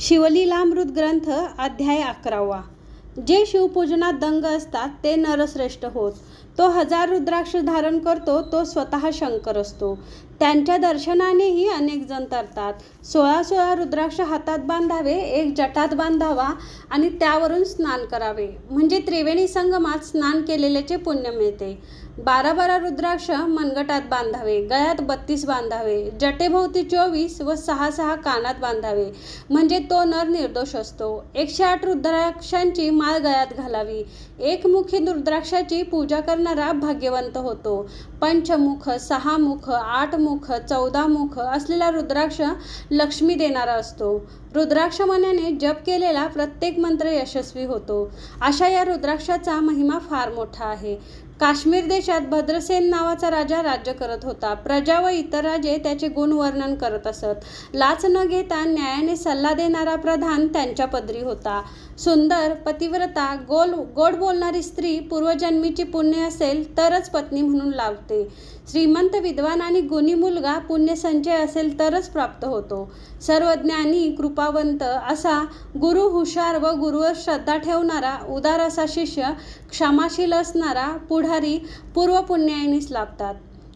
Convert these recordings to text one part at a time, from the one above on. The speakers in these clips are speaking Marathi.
शिवलीलामृत ग्रंथ अध्याय अकरावा. जे शिवपूजनात दंग असतात ते नरश्रेष्ठ होत. तो हजार रुद्राक्ष धारण करतो तो स्वतः शंकर असतो. त्यांच्या दर्शनानेही अनेक जण तरतात. सोळा सोळा रुद्राक्ष हातात बांधावे एक जटात बांधावा आणि त्यावरून स्नान करावे. म्हणजे त्रिवेणी संगमात स्नान केलेल्याचे पुण्य मिळते. बारा बारा रुद्राक्ष मनगटात बांधावे गळ्यात बत्तीस बांधावे जटेभोवती चोवीस व सहा सहा कानात बांधावे. म्हणजे तो नर निर्दोष असतो. एकशे आठ रुद्राक्षांची माळ गळ्यात घालावी. एकमुखी रुद्राक्षाची पूजा करणारा भाग्यवंत होतो. पंचमुख सहा मुख आठ मुख चौदा मुख असलेला रुद्राक्ष लक्ष्मी देणारा असतो. रुद्राक्ष मनाने जप केलेला प्रत्येक मंत्र यशस्वी होतो. अशा या रुद्राक्षाचा महिमा फार मोठा आहे. काश्मीर देशात भद्रसेन नावाचा राजा राज्य करत होता. प्रजा व इतर राजे त्याचे गुण वर्णन करत असत. लाच न घेता न्यायाने सल्ला देणारा प्रधान त्यांच्या पदरी होता. सुंदर पतिव्रता गोल गोड बोलणारी स्त्री पूर्वजन्मीची पुण्य असेल तरच पत्नी म्हणून लावते. श्रीमंत विद्वान आणि गुणी मुलगा पुण्यसंचय असेल तरच प्राप्त होतो. सर्वज्ञानी कृपावंत असा गुरु हुशार व गुरुवर श्रद्धा ठेवणारा उदार असा शिष्य क्षमाशील असणारा पुढारी पूर्व पुण्यायनीस लाभतात.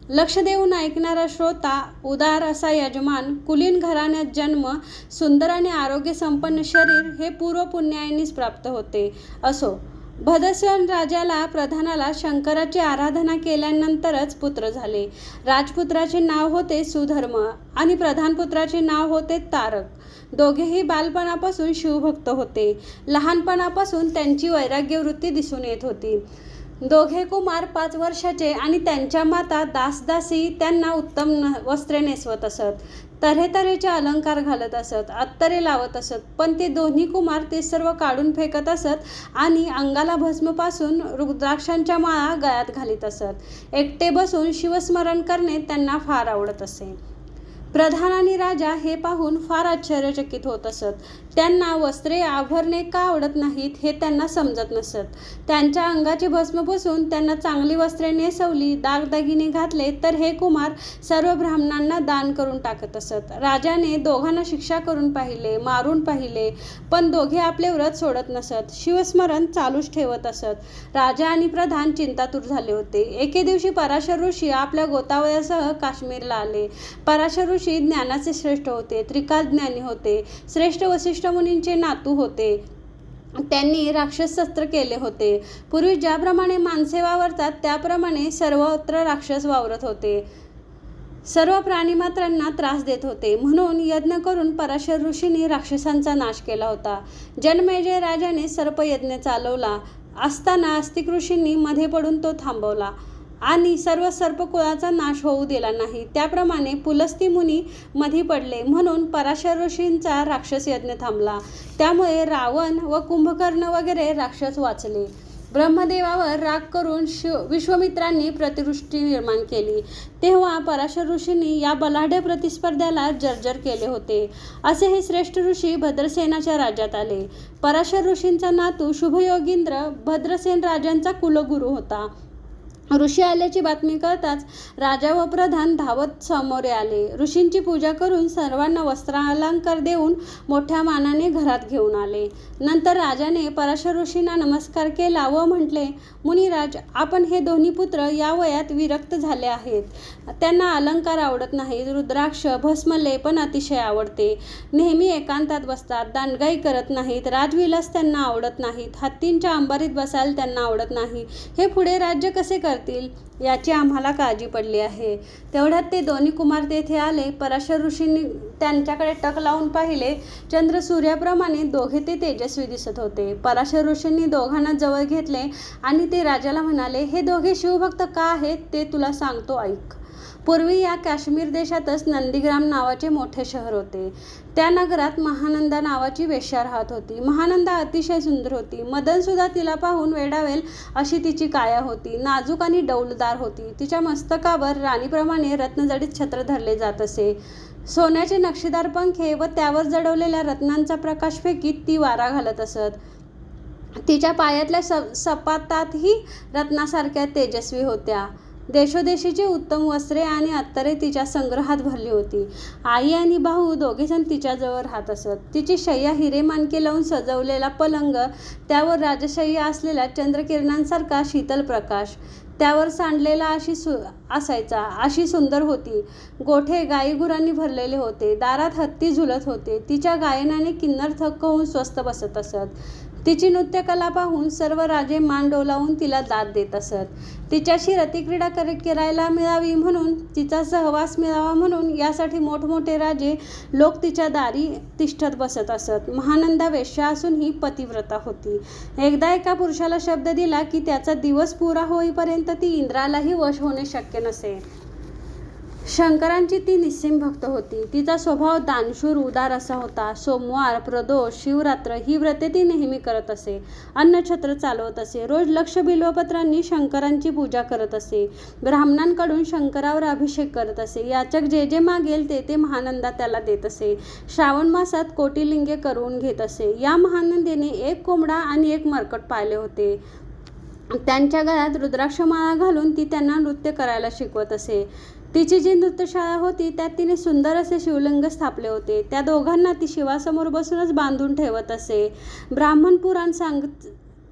लक्ष देऊन ऐकणारा श्रोता उदार असा यजमान कुलीन घराण्यात जन्म सुंदर आणि आरोग्य संपन्न शरीर हे पूर्व पुण्यायनीस प्राप्त होते. असो भदस्वन राजाला प्रधानाला शंकराची आराधना केल्यानंतरच पुत्र झाले. राजपुत्राचे नाव होते सुधर्म आणि प्रधानपुत्राचे नाव होते तारक. दोघेही बालपणापासून शिवभक्त होते. लहानपणापासून त्यांची वैराग्यवृत्ती दिसून येत होती. दोघे कुमार पाच वर्षाचे आणि त्यांच्या माता दासदासी त्यांना उत्तम न वस्त्रे नेसवत असत. तऱ्हेतऱ्हेचे अलंकार घालत असत अत्तरे लावत असत पण ते दोन्ही कुमार ते सर्व काढून फेकत असत आणि अंगाला भस्मपासून रुद्राक्षांच्या माळा गळ्यात घालीत असत. एकटे बसून शिवस्मरण करणे त्यांना फार आवडत असे. प्रधान आणि राजा हे पाहून फार आश्चर्यचकित होत असत. त्यांना वस्त्रे आभरणे का आवडत नाहीत हे त्यांना समजत नसत. त्यांच्या अंगाची भस्म पुसून त्यांना चांगली वस्त्रे नेसवली दागदागिने घातले तर हे कुमार सर्व ब्राह्मणांना दान करून टाकत असत. राजाने दोघांना शिक्षा करून पाहिले मारून पाहिले पण दोघे आपले व्रत सोडत नसत. शिवस्मरण चालूच ठेवत असत. राजा आणि प्रधान चिंतातूर झाले होते. एके दिवशी पराशर ऋषी आपल्या गोतावयासह काश्मीरला आले. पराशर ऋषी ज्ञानाचे श्रेष्ठ होते त्रिकाल ज्ञानी होते. श्रेष्ठ वशिष्ठ वसिष्ठ मुनींचे नातू होते. त्यांनी राक्षस शस्त्र केले होते. पूर्वी ज्याप्रमाणे माणसे वावरतात त्याप्रमाणे सर्वत्र राक्षस वावरत होते. सर्व प्राणीमात्रांना त्रास देत होते. म्हणून यज्ञ करून पराशर ऋषींनी राक्षसांचा नाश केला होता. जन्मेजय राजाने सर्पयज्ञ चालवला. असताना आस्तिक ऋषींनी मध्ये पडून तो थांबवला. आणि सर्व सर्पकुळाचा नाश होऊ दिला नाही. त्याप्रमाणे पुलस्ती मुनी मधी पडले. म्हणून पराशर ऋषींचा राक्षस यज्ञ थांबला. त्यामुळे रावण व कुंभकर्ण वगैरे राक्षस वाचले. ब्रह्मदेवावर राग करून शिव विश्वमित्रांनी प्रतिवृष्टी निर्माण केली. तेव्हा पराशर ऋषींनी या बलाढ्य प्रतिस्पर्ध्याला जर्जर केले होते. असे हे श्रेष्ठ ऋषी भद्रसेनाच्या राज्यात आले. पराशर ऋषींचा नातू शुभयोगींद्र भद्रसेन राजांचा कुलगुरू होता. ऋषी आल्याची बातमी कळताच राजा व प्रधान धावत समोरे आले. ऋषींची पूजा करून सर्वांना वस्त्रालंकार देऊन मोठ्या मानाने घरात घेऊन आले. नंतर राजाने पराशर ऋषींना नमस्कार केला व म्हटले मुनिराज आपण हे दोन्ही पुत्र या वयात विरक्त झाले आहेत. त्यांना अलंकार आवडत नाहीत रुद्राक्ष भस्मलेपन अतिशय आवडते. नेहमी एकांतात बसतात दांडगाई करत नाहीत राजविलास त्यांना आवडत नाहीत हत्तींच्या अंबारीत बसायला त्यांना आवडत नाही. हे पुढे राज्य कसे जातील याची आम्हाला काळजी पडली आहे. तेवढ्यात ते दोन्ही कुमार तेथे आले. पराशर ऋषींनी त्यांच्याकडे टक लावून पाहिले. चंद्र सूर्याप्रमाणे दोघे ते तेजस्वी दिसत होते. पराशर ऋषींनी दोघांना जवळ घेतले आणि ते राजाला म्हणाले हे दोघे शिवभक्त का आहेत? ते तुला सांगतो ऐक. पूर्वी या काश्मीर देशातच नंदीग्राम नावाचे मोठे शहर होते. त्या नगरात महानंदा नावाची वेश्या राहत होती. महानंदा अतिशय सुंदर होती. मदनसुद्धा तिला पाहून वेडावेल अशी तिची काया होती. नाजूक आणि डौलदार होती. तिच्या मस्तकावर राणीप्रमाणे रत्नजडीत छत्र धरले जात असे. सोन्याचे नक्षीदार पंखे व त्यावर जडवलेल्या रत्नांचा प्रकाश फेकीत ती वारा घालत असत. तिच्या पायातल्या स सपातातही रत्नासारख्या तेजस्वी होत्या. देशोदेशीची उत्तम वस्त्रे आणि अत्तरे तिच्या संग्रहात भरली होती. आई आणि भाऊ दोघेजण तिच्याजवळ राहत असत. तिची शय्या हिरेमानके लावून सजवलेला पलंग त्यावर राजशय्या असलेला चंद्रकिरणांसारखा शीतल प्रकाश त्यावर सांडलेला अशी सु असायचा. अशी सुंदर होती. गोठे गाईगुरांनी भरलेले होते. दारात हत्ती झुलत होते. तिच्या गायनाने किन्नर थक्क होऊन स्वस्त बसत असत. तिची नृत्यकला पाहून सर्व राजे मान डोलावून तिला दाद देत असत. तिच्याशी रतिक्रीडा कर करायला मिळावी म्हणून तिचा सहवास मिळावा म्हणून यासाठी मोठमोठे राजे लोक तिच्या दारी तिष्ठत बसत असत. महानंदा वेश्या असून ही पतिव्रता होती. एकदा एका पुरुषाला शब्द दिला की त्याचा दिवस पुरा होईपर्यंत ती इंद्रालाही वश होणे शक्य नसे. शंकरांची ती निस्सिम भक्त होती. तिचा स्वभाव दानशूर उदार असा होता. सोमवार प्रदोष शिवरात्र ही व्रते ती नेहमी करत असे. अन्नछत्र चालवत असे. रोज लक्ष बिल्वपत्रांनी शंकरांची पूजा करत असे. ब्राह्मणांकडून शंकरावर अभिषेक करत असे. याचक जे जे मागेल ते ते महानंदा त्याला देत असे. श्रावण मासात कोटिलिंगे करून घेत असे. या महानंदेने एक कोंबडा आणि एक मरकट पाळले होते. त्यांच्या गळ्यात रुद्राक्षमाळा घालून ती त्यांना नृत्य करायला शिकवत असे. तिची जी नृत्यशाळा होती त्यात तिने सुंदर असे शिवलिंग स्थापले होते. त्या दोघांना ती शिवासमोर बसूनच बांधून ठेवत असे. ब्राह्मण पुराण सांग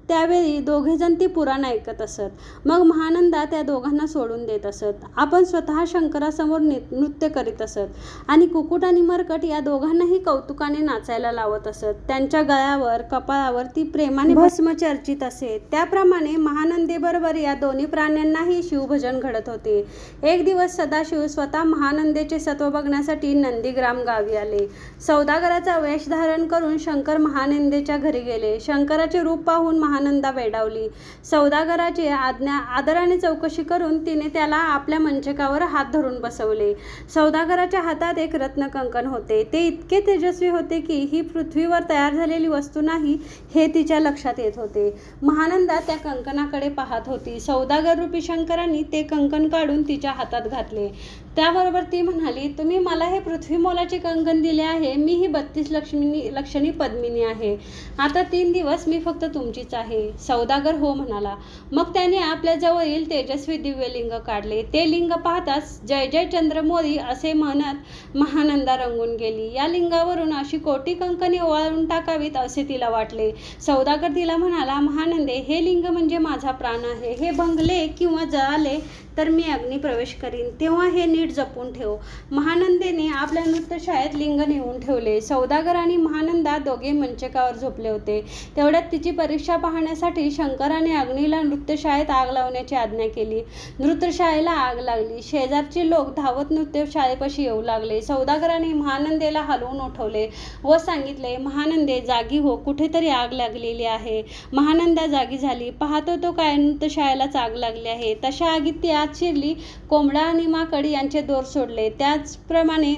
त्यावेळी दोघेजण ती पुराण ऐकत असत. मग महानंदा त्या दोघांना सोडून देत असत. आपण स्वतः शंकरासमोर नृत्य करीत असत. आणि कुकुट आणि मरकट या दोघांनाही कौतुकाने नाचायला लावत असत. त्यांच्या गळ्यावर कपाळावर ती प्रेमाने भस्म चर्चित असे. त्याप्रमाणे महानंदेबरोबर या दोन्ही प्राण्यांनाही शिवभजन घडत होते. एक दिवस सदाशिव स्वतः महानंदेचे सत्व बघण्यासाठी नंदीग्राम गावी आले. सौदागराचा वेश धारण करून शंकर महानंदेच्या घरी गेले. शंकराचे रूप पाहून महानंदा वेडावली. सौदागराची आज्ञा आदराने चौकशी करून तिने त्याला आपल्या मंचकावर हात धरून बसवले. सौदागराच्या हातात एक रत्नकंकण होते. ते इतके तेजस्वी होते की ही पृथ्वीवर तयार झालेली वस्तू नाही हे तिच्या लक्षात येत होते. महानंदा त्या कंकणाकडे पाहत होती. सौदागर रूपी शंकरांनी ते कंकण काढून तिच्या हातात घातले. त्याबरोबर ती म्हणाली तुम्ही मला हे पृथ्वी मोलाचे कंकण दिले आहे. मी ही बत्तीस लक्ष्मी लक्षणी पद्मिनी आहे. आता तीन दिवस मी फक्त तुमचीच आहे. सौदागर हो म्हणाला मग त्याने आपल्याजवळील तेजस्वी तेजस्वी दिव्यलिंग काढले. ते लिंग पाहताच जय जय चंद्रमोरी असे म्हणत महानंदा रंगून गेली. या लिंगावरून अशी कोटी कंकणे ओवाळून टाकावीत असे तिला वाटले. सौदागर तिला म्हणाला महानंदे हे लिंग म्हणजे माझा प्राण आहे. हे भंगले किंवा जळाले तर मी अग्नी प्रवेश करीन. तेव्हा हे नीट जपून ठेव. महानंदेने आपल्या नृत्यशाळेत लिंग नेऊन ठेवले. सौदागर आणि महानंदा दोघे मंचकावर झोपले होते. तेवढ्यात तिची परीक्षा पाहण्यासाठी शंकराने अग्नीला नृत्यशाळेत आग लावण्याची आज्ञा केली. नृत्यशाळेला आग लागली. शेजारचे लोक धावत नृत्यशाळेपाशी येऊ लागले. सौदागराने महानंदेला हलवून उठवले व सांगितले महानंदे जागी हो. कुठेतरी आग लागलेली आहे. महानंदा जागी झाली. पाहतो तो काय नृत्यशाळेलाच आग लागली आहे. तशा आगीत ती आत शिरली कोंबडा आणि माकड यांचे दोर सोडले. त्याचप्रमाणे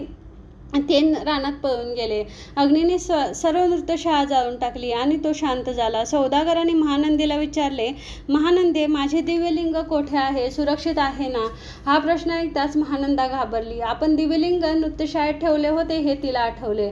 ते रानात पळून गेले. अग्नीने स सर्व नृत्यशाळा जाळून टाकली आणि तो शांत झाला. सौदागराने महानंदीला विचारले महानंदे माझे दिव्यलिंग कोठे आहे? सुरक्षित आहे ना? हा प्रश्न ऐकताच महानंदा घाबरली. आपण दिव्यलिंग नृत्यशाळेत ठेवले होते हे तिला आठवले.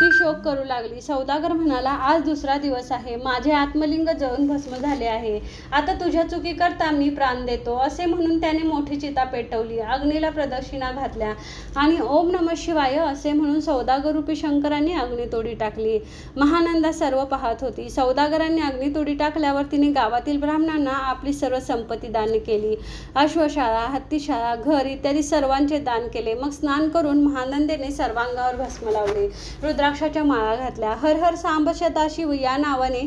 ती शोक करू लागली. सौदागर म्हणाला आज दुसरा दिवस आहे. माझे आत्मलिंग जळून भस्म झाले आहे. आता तुझ्या चुकी करता मी प्राण देतो. असे म्हणून त्याने मोठी चिता पेटवली. अग्नीला प्रदक्षिणा घातल्या. आणि ओम नम शिवाय असे म्हणून सौदागरूपी शंकरांनी अग्नितोडी टाकली. महानंदा सर्व पाहत होती. सौदागरांनी अग्नितोडी टाकल्यावर तिने गावातील ब्राह्मणांना आपली सर्व संपत्ती दान केली. अश्वशाळा हत्तीशाळा घर इत्यादी सर्वांचे दान केले. मग स्नान करून महानंदेने सर्वांगावर भस्म लावले. रुद्राक्षाच्या माळा घातल्या. हर हर सांब सदाशिव या नावाने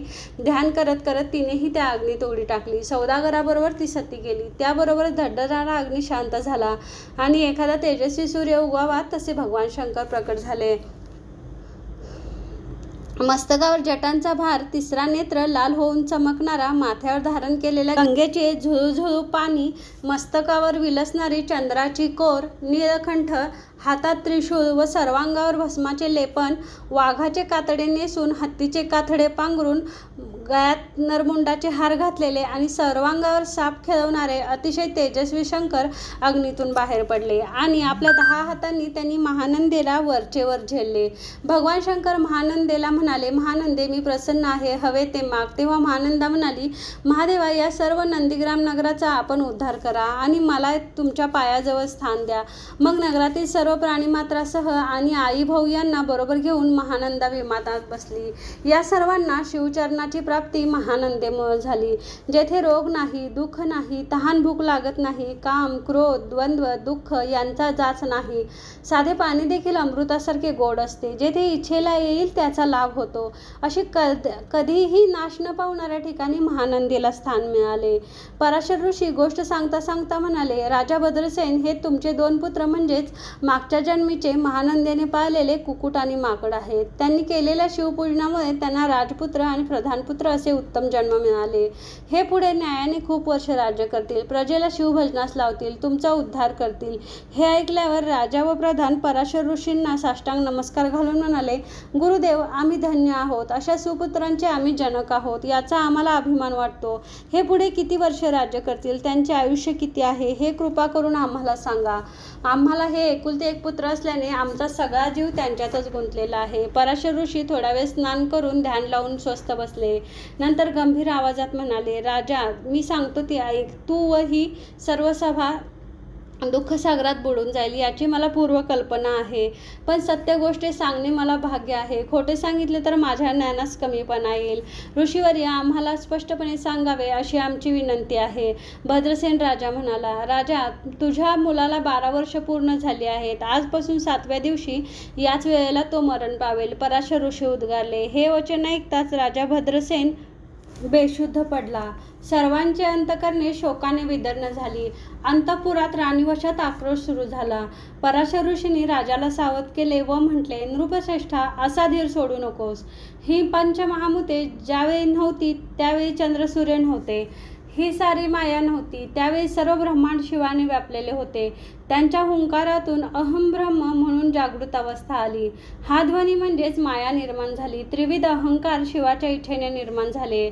ध्यान करत करत तिनेही त्या अग्नीत उडी टाकली. सौदागराबरोबर ती सती गेली. त्याबरोबर धडधडारा अग्नी शांत झाला आणि एखादा तेजस्वी सूर्य उगवावा तसे भगवान शंकर प्रकट झाले. मस्तकावर जटांचा भार तिसरा नेत्र लाल होऊन चमकणारा माथ्यावर धारण केलेल्या गंगेचे झुळझुळू पाणी मस्तकावर विलसणारी चंद्राची कोर नीळकंठ हातात त्रिशूळ व सर्वांगावर भस्माचे लेपन वाघाचे कातडे नेसून हत्तीचे कातडे पांघरून गळ्यात नरमुंडाचे हार घातलेले आणि सर्वांगावर साप खेळवणारे अतिशय तेजस्वी शंकर अग्नीतून बाहेर पडले आणि आपल्या दहा हातांनी त्यांनी महानंदेला वरचेवर झेलले. भगवान शंकर महानंदेला म्हणाले महानंदे मी प्रसन्न आहे. हवे ते माग. तेव्हा महानंदा म्हणाली महादेवा या सर्व नंदीग्राम नगराचा आपण उद्धार करा आणि मला तुमच्या पायाजवळ स्थान द्या. मग नगरातील सर्व प्राणीमात्रासह आणि आई भाऊ यांना बरोबर घेऊन महानंदा विमानात बसली. या सर्वांना शिवचरणाची प्राप्ती महानंदेमुळे झाली. जेथे रोग नाही दुःख नाही तहान भूक लागत नाही काम क्रोध द्वंद्व दुःख यांचा जाच नाही. साधे पाणी देखील अमृतासारखे गोड असते. जेथे इच्छेला येईल त्याचा लाभ होतो. अशी कद कधीही नाश न पावणाऱ्या ठिकाणी महानंदीला स्थान मिळाले. पराशर ऋषी गोष्ट सांगता सांगता म्हणाले राजा भद्रसेन हे तुमचे दोन पुत्र म्हणजेच मागच्या जन्मीचे महानंदेने पाळलेले कुकुट आणि माकड आहेत. त्यांनी केलेल्या शिवपूजनामुळे त्यांना राजपुत्र आणि प्रधानपुत्र असे उत्तम जन्म मिळाले. हे पुढे न्यायाने खूप वर्ष राज्य करतील. प्रजेला शिवभजनास लावतील तुमचा उद्धार करतील. हे ऐकल्यावर राजा व प्रधान पराशर ऋषींना साष्टांग नमस्कार घालून म्हणाले गुरुदेव आम्ही धन्य आहोत. अशा सुपुत्रांचे आम्ही जनक आहोत. याचा आम्हाला अभिमान वाटतो. हे पुढे किती वर्ष राज्य करतील? त्यांचे आयुष्य किती आहे? हे कृपा करून आम्हाला सांगा. आम्हाला हे एकुलते एक पुत्र असल्याने आमचा सगळा जीव त्यांच्यातच गुंतलेला आहे. पराशर ऋषी थोडा वेळ स्नान करून ध्यान लावून स्वस्थ बसले. नंतर गंभीर आवाजात म्हणाले राजा मी सांगतो ती ऐक तू व ही सर्व सभा दुःखसागरात बुडून जाईल याची मला पूर्व कल्पना आहे. पण सत्य गोष्टी सांगणे मला भाग्य आहे. खोटे सांगितले तर माझ्या ज्ञानास कमीपणा येईल. ऋषीवर्य आम्हाला स्पष्टपणे सांगावे अशी आमची विनंती आहे. भद्रसेन राजा म्हणाला राजा तुझ्या मुलाला बारा वर्ष पूर्ण झाली आहेत. आजपासून सातव्या दिवशी याच वेळेला तो मरण पावेल. पराशर ऋषी उद्गारले हे वचन ऐकताच राजा भद्रसेन बेशुद्ध पडला. सर्वांचे अंतकरणे शोकाने विदर्ण झाली. अंतपुरात राणीवशात आक्रोश सुरू झाला. पराशर ऋषीने राजाला सावध केले व म्हटले नृपश्रेष्ठा असा धीर सोडू नकोस. ही पंचमहामुते ज्यावेळी नव्हती त्यावेळी चंद्रसूर्य नव्हते ही सारी माया नव्हती. त्यावेळी सर्व ब्रह्मांड शिवाने व्यापलेले होते. त्यांच्या हुंकारातून अहम ब्रह्म म्हणून जागृत अवस्था आली. हा ध्वनी म्हणजेच माया निर्माण झाली. त्रिविध अहंकार शिवाच्या इच्छेने निर्माण झाले.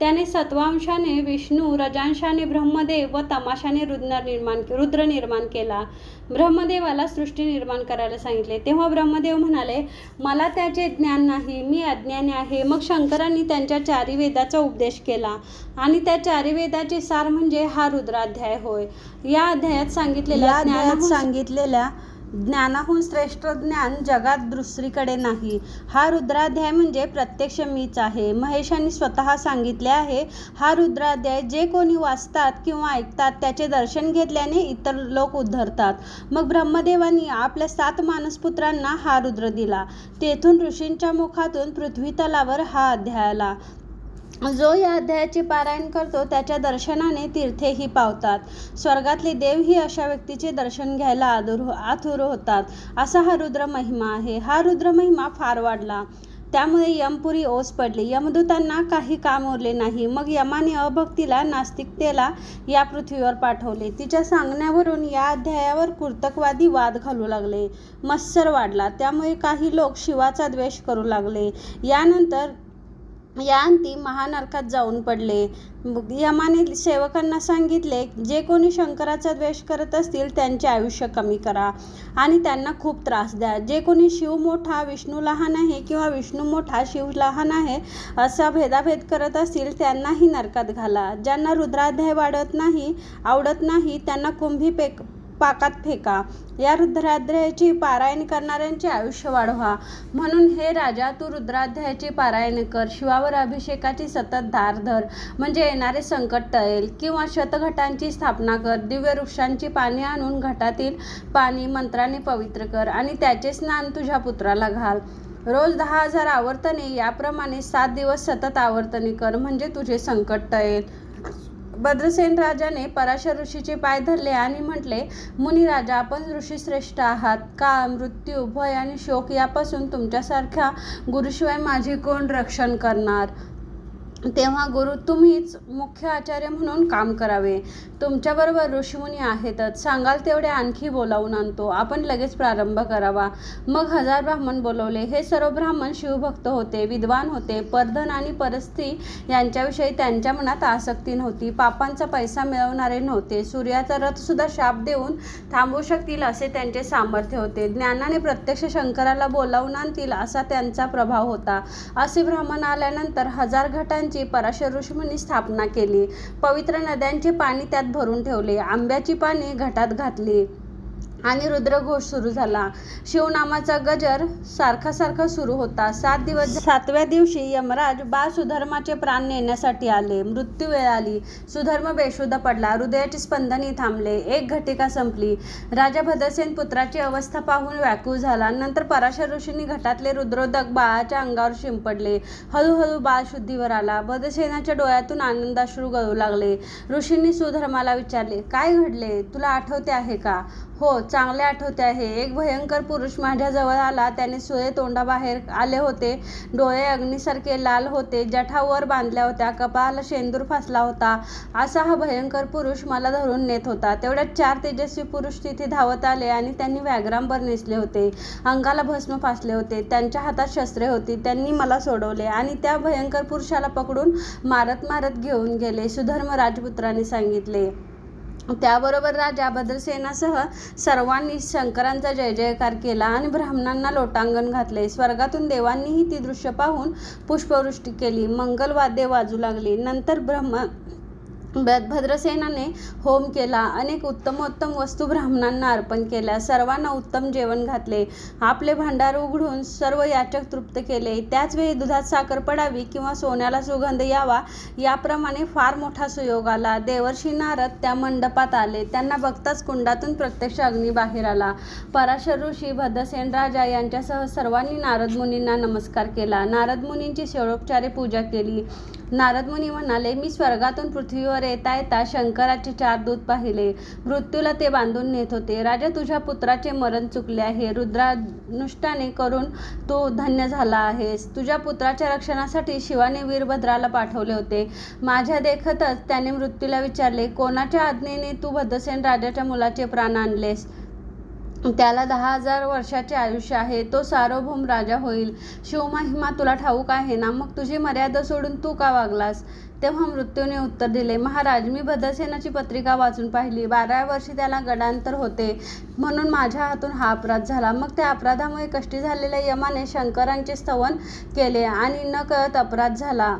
त्याने सत्वांशाने विष्णू रजांशाने ब्रह्मदेव व तमाशाने रुद्र निर्माण रुद्र निर्माण केला. ब्रह्मदेवाला सृष्टी निर्माण करायला सांगितले. तेव्हा ब्रह्मदेव म्हणाले मला त्याचे ज्ञान नाही मी अज्ञानी आहे. मग शंकरांनी त्यांच्या चारी वेदाचा उपदेश केला. आणि त्या चारी वेदाचे सार म्हणजे हा रुद्राध्याय होय. या अध्यायात सांगितलेल्या सांगितलेल्या ज्ञानाहून श्रेष्ठ ज्ञान जगात दुसरीकडे नाही. हा रुद्राध्याय म्हणजे प्रत्यक्ष मीच आहे. महेशांनी स्वतः सांगितले आहे हा रुद्राध्याय जे कोणी वाचतात किंवा ऐकतात त्याचे दर्शन घेतल्याने इतर लोक उद्धरतात. मग ब्रह्मदेवांनी आपल्या सात मानसपुत्रांना हा रुद्र दिला. तेथून ऋषींच्या मुखातून पृथ्वी तलावर हा अध्याय आला. जो या अध्यायाचे पारायण करतो त्याच्या दर्शनाने तीर्थेही पावतात. स्वर्गातले देवही अशा व्यक्तीचे दर्शन घ्यायला आदुर आथुर होतात. असा हा रुद्र महिमा आहे. हा रुद्र महिमा फार वाढला. त्यामुळे यमपुरी ओस पडली. यमदूतांना काही काम उरले नाही. मग यमाने अभक्तीला नास्तिकतेला या पृथ्वीवर पाठवले. तिच्या सांगण्यावरून या अध्यायावर कुर्तकवादी वाद घालू लागले. मत्सर वाढला. त्यामुळे काही लोक शिवाचा द्वेष करू लागले. यानंतर या अंती महानरकात जाऊन पडले. यमाने सेवकांना सांगितले जे कोणी शंकराचा द्वेष करत असतील त्यांचे आयुष्य कमी करा आणि त्यांना खूप त्रास द्या. जे कोणी शिव मोठा विष्णू लहान आहे किंवा विष्णू मोठा शिव लहान आहे असा भेदाभेद करत असतील त्यांनाही नरकात घाला. ज्यांना रुद्राध्याय वाढत नाही आवडत नाही त्यांना कुंभी पेक पाकात फेका. या रुद्राध्यायाची पारायण करणाऱ्यांचे आयुष्य वाढवा. म्हणून हे राजा तू रुद्राध्यायाची पारायण कर. शिवावर अभिषेकाची सतत धार धर. म्हणजे येणारे संकट टळेल. किंवा शतघटांची स्थापना कर. दिव्य वृक्षांची पाने आणून घटातील पाणी मंत्राने पवित्र कर आणि त्याचे स्नान तुझ्या पुत्राला घाल. रोज दहा हजार आवर्तने. याप्रमाणे सात दिवस सतत आवर्तने कर. म्हणजे तुझे संकट टळेल. भद्रसेन राजाने पराशर ऋषीचे पाय धरले आणि म्हटले मुनिराजा आपण ऋषी श्रेष्ठ आहात. काळ मृत्यू भय आणि शोक यापासून तुमच्यासारख्या गुरुशिवाय माझे कोण रक्षण करणार? तेव्हा गुरु तुम्हीच मुख्य आचार्य म्हणून काम करावे. तुमच्याबरोबर ऋषीमुनी आहेतच. सांगाल तेवढे आणखी बोलावून आणतो. आपण लगेच प्रारंभ करावा. मग हजार ब्राह्मण बोलवले. हे सर्व ब्राह्मण शिवभक्त होते विद्वान होते. परधन आणि परस्त्री यांच्याविषयी त्यांच्या मनात आसक्ती नव्हती. पापांचा पैसा मिळवणारे नव्हते. सूर्याचा रथसुद्धा शाप देऊन थांबवू शकतील असे त्यांचे सामर्थ्य होते. ज्ञानाने प्रत्यक्ष शंकराला बोलावून आणतील असा त्यांचा प्रभाव होता. असे ब्राह्मण आल्यानंतर हजार घटां पराशर ऋषीमुनी स्थापना केली पवित्र नद्यांचे पाणी त्यात भरून ठेवले आंब्याची पाने घटात घातली. आणि रुद्रघोष सुरू झाला. शिवनामाचा गजर सारखा सारखा सुरू होता. सात दिवस सातव्या दिवशी यमराज बाळ सुधर्माचे प्राण नेण्यासाठी आले. मृत्यू वेळ आली. सुधर्म बेशुद्ध पडला. हृदयाची स्पंदनी थांबले. एक घटिका संपली. राजा भद्रसेन पुत्राची अवस्था पाहून व्याकुळ झाला. नंतर पराशर ऋषींनी घटातले रुद्रोदक बाळाच्या अंगावर शिंपडले. हळूहळू बाळ शुद्धीवर आला. भद्रसेनाच्या डोळ्यातून आनंदाश्रू गळू लागले. ऋषींनी सुधर्माला विचारले काय घडले? तुला आठवते आहे का? हो चांगले आठवते आहे. एक भयंकर पुरुष माझ्याजवळ आला. त्याने सुळे तोंडाबाहेर आले होते. डोळे अग्नीसारखे लाल होते. जठावर बांधल्या होत्या. कपाळाला शेंदूर फासला होता. असा हा भयंकर पुरुष मला धरून नेत होता. तेवढ्यात चार तेजस्वी पुरुष तिथे धावत आले आणि त्यांनी व्याघ्रांबर नेसले होते. अंगाला भस्म फासले होते. त्यांच्या हातात शस्त्रे होती. त्यांनी मला सोडवले आणि त्या भयंकर पुरुषाला पकडून मारत मारत घेऊन गेले सुधर्म राजपुत्राने सांगितले. त्याबरोबर राजा भद्रसेनासह सर्वांनी शंकरांचा जय जयकार केला आणि ब्राह्मणांना लोटांगण घातले. स्वर्गातून देवांनीही ती दृश्य पाहून पुष्पवृष्टी केली. मंगलवाद्ये वाजू लागली. नंतर ब्रह्म भद्रसेनाने होम केला अनेक उत्तमोत्तम वस्तू ब्राह्मणांना अर्पण केल्या सर्वांना उत्तम जेवण घातले. आपले भांडार उघडून सर्व याचक तृप्त केले. त्याचवेळी दुधात साखर पडावी किंवा सोन्याला सुगंध यावा याप्रमाणे फार मोठा सुयोग आला. देवर्षी नारद त्या मंडपात आले. त्यांना बघताच कुंडातून प्रत्यक्ष अग्नी बाहेर आला. पराशर ऋषी भद्रसेन राजा यांच्यासह सर्वांनी नारद मुनींना नमस्कार केला. नारद मुनींची शेळोपचारे पूजा केली. नारद मुनी म्हणाले मी स्वर्गातून पृथ्वीवर येता येता शंकराचे चार दूत पाहिले. मृत्यूला ते बांधून नेत होते. राजा तुझ्या पुत्राचे मरण चुकले आहे. रुद्रानुष्ठाने करून तो धन्य झाला आहेस. तुझ्या पुत्राच्या रक्षणासाठी शिवाने वीरभद्राला पाठवले होते. माझ्या देखतच त्याने मृत्यूला विचारले कोणाच्या आज्ञेने तू भद्रसेन राजाच्या मुलाचे प्राण आणलेस? त्याला दहा हजार वर्षाचे आयुष्य आहे. तो सार्वभौम राजा होईल. शिवमहिमा तुला ठाऊक आहे ना? मग तुझी मर्यादा सोडून तू का वागलास? तेव्हा मृत्यूने उत्तर दिले. महाराज मी भद्रसेनाची पत्रिका वाचून पाहिली. बाराव्या वर्षी त्याला गडांतर होते. म्हणून माझ्या हातून हा अपराध झाला. मग त्या अपराधामुळे कष्टी झालेल्या यमाने शंकरांचे स्तवन केले आणि न कळत अपराध झाला.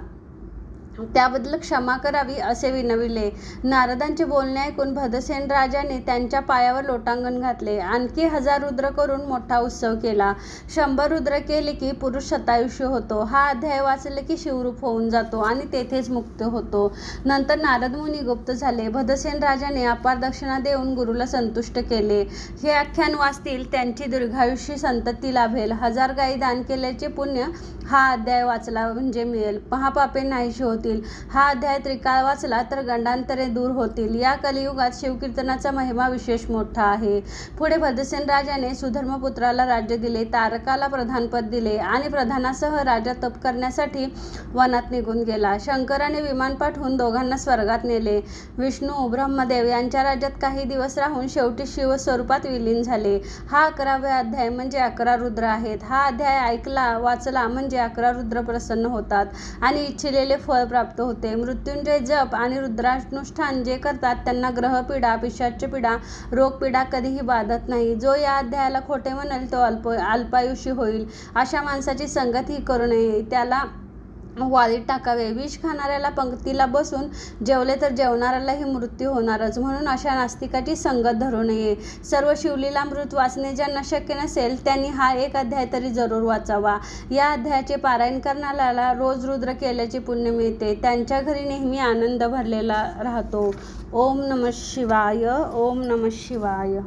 त्याबद्दल क्षमा करावी असे विनविले. नारदांचे बोलणे ऐकून भदसेन राजाने त्यांच्या पायावर लोटांगण घातले. आणखी हजार रुद्र करून मोठा उत्सव केला. शंभर रुद्र केले की पुरुष शतायुष्य होतो. हा अध्याय वाचले की शिवरूप होऊन जातो आणि तेथेच मुक्त होतो. नंतर नारद मुनी गुप्त झाले. भदसेन राजाने अपार दक्षिणा देऊन गुरुला संतुष्ट केले. हे आख्यान वाचतील त्यांची दीर्घायुष्य संतती लाभेल. हजार गायी दान केल्याचे पुण्य हा अध्याय वाचला म्हणजे मिळेल. महापापे नाहीशी होती होतील. हा अध्याय त्रिकाळ वाचला तर गंडांतरे दूर होतील. या कलियुगात शिवकीर्तनाचा महिमा विशेष मोठा आहे. पुढे भद्रसेन राजाने सुधर्मपुत्राला राज्य दिले तारकाला प्रधानपद दिले आणि प्रधानासह राजा तप करण्यासाठी वनात निघून गेला. शंकराने विमान पाठवून दोघांना स्वर्गात नेले. विष्णू ब्रह्मदेव यांच्या राज्यात काही दिवस राहून शेवटी शिव स्वरूपात विलीन झाले. हा अकरावे अध्याय म्हणजे अकरा रुद्र आहेत. हा अध्याय ऐकला वाचला म्हणजे अकरा रुद्र प्रसन्न होतात आणि इच्छिलेले फळ प्राप्त होते. मृत्युंजय जप आणि रुद्रानुष्ठान जे करतात त्यांना ग्रहपीडा पिशाच्य पीडा रोगपीडा कधीही बाधत नाही. जो या अध्यायाला खोटे म्हणेल तो अल्प अल्पायुषी होईल. अशा माणसाची संगत ही करू नये. त्याला वाळीत टाकावे. विष खाणाऱ्याला पंक्तीला बसून जेवले तर जेवणाऱ्यालाही मृत्यू होणारच. म्हणून अशा नास्तिकाची संगत धरू नये. सर्व शिवलीला मृत वाचणे ज्यांना शक्य नसेल त्यांनी हा एक अध्याय तरी जरूर वाचावा. या अध्यायाचे पारायण करणाऱ्याला रोज रुद्र केल्याचे पुण्य मिळते. त्यांच्या घरी नेहमी आनंद भरलेला राहतो. ओम नम शिवाय ओम नम शिवाय.